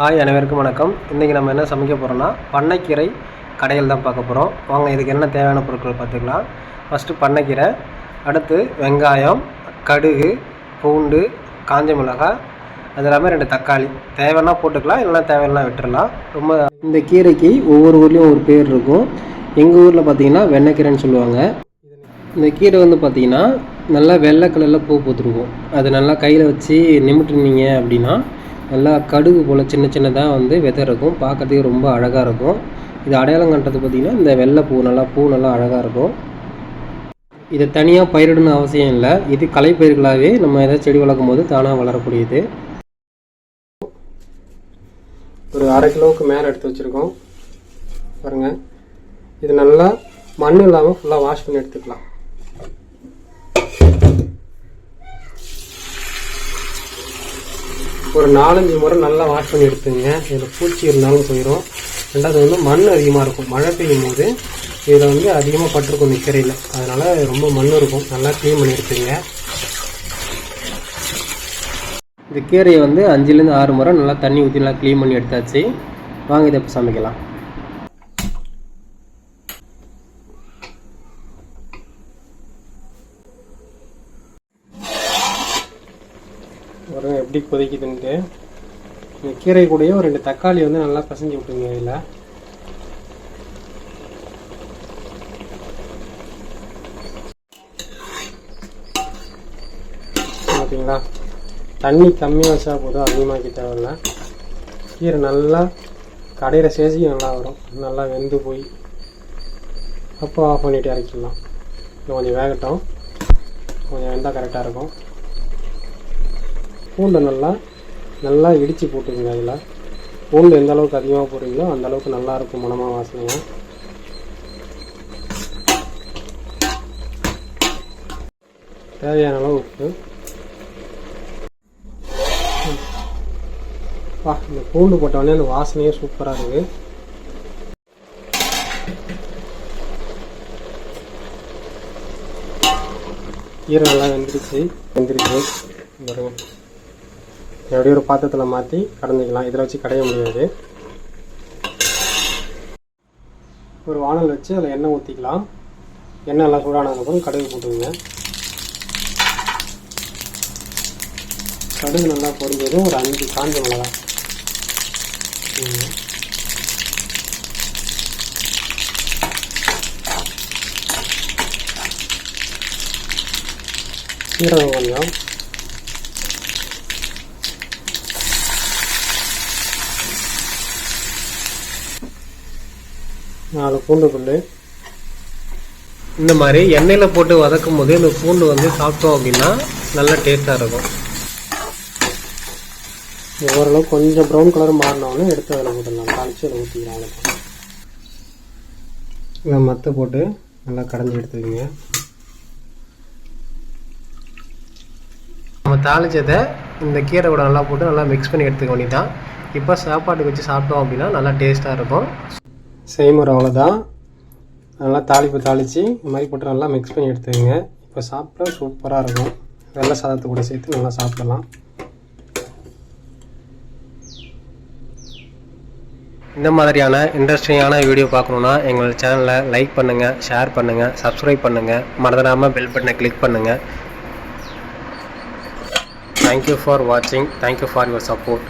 Hi அனைவருக்கும் வணக்கம். இன்றைக்கி நம்ம என்ன சமைக்க போகிறோம்னா பண்ணைக்கீரை கடையில் தான் பார்க்க போகிறோம் வாங்க இதுக்கு என்ன தேவையான பொருட்கள் பார்த்துக்கலாம். ஃபஸ்ட்டு பண்ணைக்கீரை அடுத்து வெங்காயம் கடுகு பூண்டு காஞ்ச மிளகாய் அது இல்லாமல் ரெண்டு தக்காளி. தேவைன்னா போட்டுக்கலாம் இல்லைன்னா தேவைன்னா விட்டுடலாம் ரொம்ப இந்த கீரைக்கு ஒவ்வொரு ஊர்லேயும் ஒரு பேர் இருக்கும். எங்கள் ஊரில் பார்த்தீங்கன்னா வெண்ணைக்கீரைன்னு சொல்லுவாங்க. இந்த கீரை வந்து பார்த்தீங்கன்னா நல்லா வெள்ளை கலரில் பூ பூத்துருக்கும். அது நல்லா கையில் வச்சு நிமிட்டுனீங்க அப்படின்னா நல்லா கடுகு போல் சின்ன சின்னதாக வந்து விதை இருக்கும் பார்க்கறதுக்கு ரொம்ப அழகாக இருக்கும். இது அடையாளம் கண்டது பார்த்திங்கன்னா இந்த வெள்ளை பூ நல்லா பூ நல்லா அழகாக இருக்கும். இதை தனியாக பயிரிடணும் அவசியம் இல்லை. இது கலைப்பயிர்களாகவே நம்ம ஏதாவது செடி வளர்க்கும் போது தானாக வளரக்கூடியது. ஒரு அரை கிலோவுக்கு மேலே எடுத்து வச்சுருக்கோம். பாருங்கள் இது நல்லா மண் இல்லாமல் ஃபுல்லாக வாஷ் பண்ணி எடுத்துக்கலாம். ஒரு நாலஞ்சு முறை நல்லா வாஷ் பண்ணி எடுத்துங்க. இதில் பூச்சி இருந்தாலும் போயிடும் ரெண்டாவது வந்து மண் அதிகமாக இருக்கும். மழை பெய்யும் போது இதில் வந்து அதிகமாக பட்டிருக்கும் நிற்கரையில் அதனால் ரொம்ப மண் இருக்கும். நல்லா க்ளீன் பண்ணி எடுத்துங்க. இந்த கீரையை வந்து அஞ்சுலேருந்து ஆறு முறை நல்லா தண்ணி ஊற்றி நல்லா க்ளீன் பண்ணி எடுத்தாச்சு. வாங்க இதை இப்போ சமைக்கலாம். பாருங்க எப்படி கொதிக்குதுன்ட்டு. இந்த கீரை கூடயே ஒரு ரெண்டு தக்காளி வந்து நல்லா பசஞ்சு விட்டுங்க இதில். பார்த்தீங்களா? தண்ணி கம்மியாக வச்சா போதும் அதிகமாக்கி தேவையில்ல. கீரை நல்லா கடையிற சேசிக்கு நல்லா வரும். நல்லா வெந்து போய் அப்போ ஆஃப் பண்ணிவிட்டு இறக்கிடலாம். இன்னும் கொஞ்சம் வேகட்டும். கொஞ்சம் வெந்தால் கரெக்டாக இருக்கும். பூண்டை நல்லா நல்லா இடித்து போட்டுக்கங்க அதில். பூண்டு எந்த அளவுக்கு அதிகமாக போடுறீங்களோ அந்த அளவுக்கு நல்லா இருக்கும் மனமாக வாசனையாக தேவையான அளவு உப்பு. வா இந்த பூண்டு போட்டவொடனே அந்த வாசனையே சூப்பராக இருக்குது கீரை நல்லா வெந்துருச்சு. வெந்துருச்சு. வருவோம் எப்படி ஒரு பாத்திரத்தில் மாற்றி கடந்துக்கலாம். இதில் வச்சு கடைய முடியாது. ஒரு வானல் வச்சு அதில் எண்ணெய் ஊற்றிக்கலாம் எண்ணெய் நல்லா சூடானதுக்கப்புறம் கடுகு போட்டுங்க கடுகு நல்லா பொரிஞ்சதும் ஒரு அஞ்சு காஞ்ச மிளகா. சீரகம் கொஞ்சம். நாலு பூண்டு புல் இந்த மாதிரி எண்ணெயில் போட்டு வதக்கும் போது இந்த பூண்டு வந்து சாப்பிட்டோம் அப்படின்னா நல்லா டேஸ்ட்டாக இருக்கும். ஓரளவு கொஞ்சம் ப்ரௌன் கலர் மாறினோடனே எடுத்து அதில் போட்டுடலாம் தாளிச்சு அதில் ஊற்றிக்கலாம் இதை மற்ற போட்டு நல்லா கடைஞ்சி எடுத்துக்கோங்க. நம்ம தாளிச்சதை இந்த கீரை கூட நல்லா போட்டு நல்லா மிக்ஸ் பண்ணி எடுத்துக்க வேண்டியதான் இப்போ சாப்பாட்டுக்கு வச்சு சாப்பிட்டோம் அப்படின்னா நல்லா டேஸ்ட்டாக இருக்கும். செய்முறை அவ்வளோதான் நல்லா தாளிப்பு தாளித்து இந்த மாதிரி போட்டு நல்லா மிக்ஸ் பண்ணி எடுத்துக்கோங்க இப்போ சாப்பிட்டா சூப்பராக இருக்கும். வெள்ளை சாதத்தை கூட சேர்த்து நல்லா சாப்பிடலாம். இந்த மாதிரியான இன்ட்ரெஸ்டிங்கான வீடியோ பார்க்கணுன்னா எங்கள் சேனலை லைக் பண்ணுங்கள் ஷேர் பண்ணுங்கள் சப்ஸ்கிரைப் பண்ணுங்கள் மறந்துடாமல் பெல் பட்டனை கிளிக் பண்ணுங்கள் தேங்க்யூ ஃபார் வாட்சிங் thank you for your support